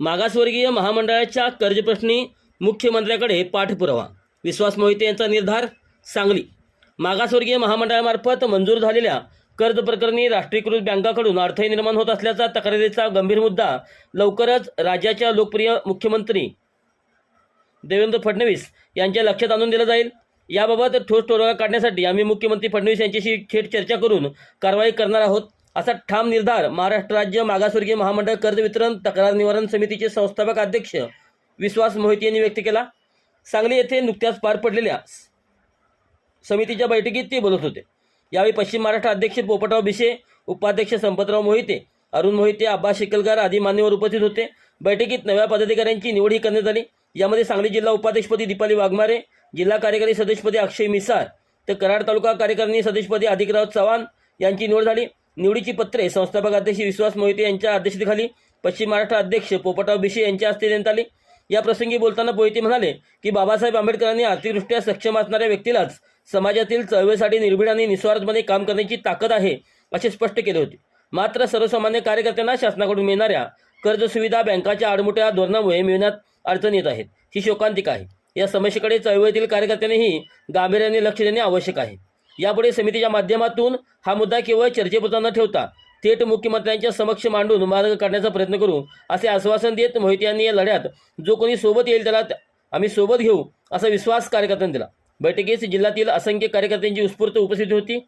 मागासवर्गीय महामंडळाच्या कर्जप्रश्नी मुख्यमंत्र्याकडे पाठपुरावा. विश्वास मोहिते यांचा निर्धार सांगली. मागासवर्गीय महामंडळामार्फत मंजूर झालेल्या कर्ज प्रकरणी राष्ट्रीयकृत बँकाकडून अडथळे निर्माण होत असल्याचा तक्रारीचा गंभीर मुद्दा लवकरच राज्याच्या लोकप्रिय मुख्यमंत्री देवेंद्र फडणवीस यांच्या लक्षात आणून दिलं जाईल. याबाबत ठोस तोडगा काढण्यासाठी आम्ही मुख्यमंत्री फडणवीस यांच्याशी थेट चर्चा करून कारवाई करणार आहोत. असा ठाम निर्धार महाराष्ट्र राज्य मागासवर्गीय महामंडळ कर्ज वितरण तक्रार निवारण समितीचे संस्थापक अध्यक्ष विश्वास मोहिते यांनी व्यक्त केला. सांगली येथे नुकत्याच पार पडलेल्या समितीच्या बैठकीत ते बोलत होते. यावेळी पश्चिम महाराष्ट्र अध्यक्ष पोपटराव भिसे उपाध्यक्ष संपतराव मोहिते अरुण मोहिते अब्बास शिकलगार आदी मान्यवर उपस्थित होते. बैठकीत नव्या पदाधिकाऱ्यांची निवडही करण्यात आली. यामध्ये सांगली जिल्हा उपाध्यक्षपदी दीपाली वाघमारे जिल्हा कार्यकारी सदस्यपदी अक्षय मिसाळ तर कराड तालुका कार्यकारिणी सदस्यपदी अधिकराव चव्हाण यांची निवड झाली. निवडीची पत्रे संस्थापक अध्यक्ष विश्वास मोहिते यांच्या अध्यक्षतेखाली पश्चिम महाराष्ट्र अध्यक्ष पोपटराव बिशे यांच्या हस्ते देण्यात आली. या प्रसंगी बोलताना मोहिते म्हणाले की बाबासाहेब आंबेडकरांनी आर्थिकदृष्ट्या सक्षम असणाऱ्या व्यक्तीलाच समाजातील चळवळीसाठी निर्भीड आणि निस्वार्थपणे काम करण्याची ताकद आहे असे स्पष्ट केले होते. मात्र सर्वसामान्य कार्यकर्त्यांना शासनाकडून मिळणाऱ्या कर्ज सुविधा बँकाच्या आडमोठ्या धोरणामुळे मिळण्यात अडचण येत आहेत ही शोकांतिका आहे. या समस्येकडे चळवळीतील कार्यकर्त्यांनीही गांभीर्याने लक्ष देणे आवश्यक आहे. यापुढे समितीच्या माध्यमातून हा मुद्दा केवळ चर्चेपुरता न ठेवता थेट मुख्यमंत्र्यांच्या समक्ष मांडून मार्ग काढण्याचा प्रयत्न करू असे आश्वासन देत मोहिते यांनी या लढ्यात जो कोणी सोबत येईल त्याला आम्ही सोबत घेऊ असा विश्वास कार्यकर्त्यांनी दिला. बैठकीस जिल्ह्यातील असंख्य कार्यकर्त्यांची उत्स्फूर्त उपस्थिती होती.